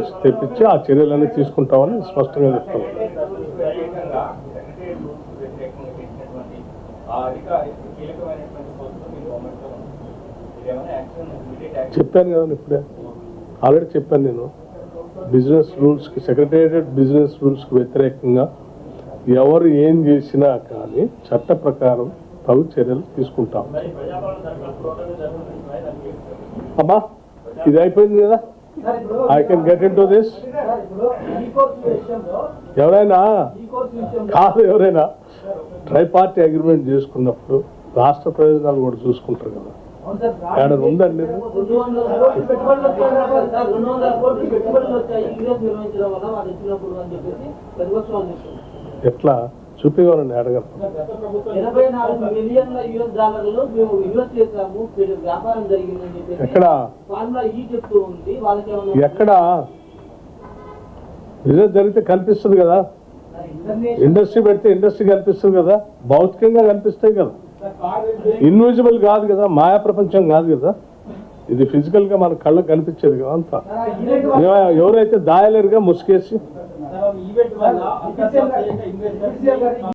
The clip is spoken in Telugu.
తెప్పించి ఆ చర్యలన్నీ తీసుకుంటామని స్పష్టంగా చెప్తాం. చెప్పాను కదా ఇప్పుడే. ఆల్రెడీ చెప్పాను నేను. బిజినెస్ రూల్స్కి సెక్రటేరియట్ బిజినెస్ రూల్స్కి వ్యతిరేకంగా ఎవరు ఏం చేసినా కానీ చట్ట ప్రకారం తగు చర్యలు తీసుకుంటాం. అమ్మా ఇది అయిపోయింది కదా? I can get into this ఎవరైనా? కాదు ఎవరైనా? ట్రై పార్టీ అగ్రిమెంట్ చేసుకున్నప్పుడు రాష్ట్ర ప్రయోజనాలు కూడా చూసుకుంటారు కదా. అవును ఉందండి ఎట్లా? చూపించాలని అడగను. చెప్పేసి ఎక్కడ? ఏమన్నా ఎక్కడ? బిజినెస్ జరిగితే కనిపిస్తుంది కదా. ఇండస్ట్రీ పెడితే ఇండస్ట్రీ కనిపిస్తుంది కదా. భౌతికంగా కనిపిస్తాయి కదా. ఇన్విజిబుల్ కాదు కదా. మాయా ప్రపంచం కాదు కదా. ఇది ఫిజికల్గా మన కళ్ళకు కనిపించేది కదా అంతా. ఎవరైతే దాయలేరుగా ముసుకేసి ఈవెంట్ వల్ల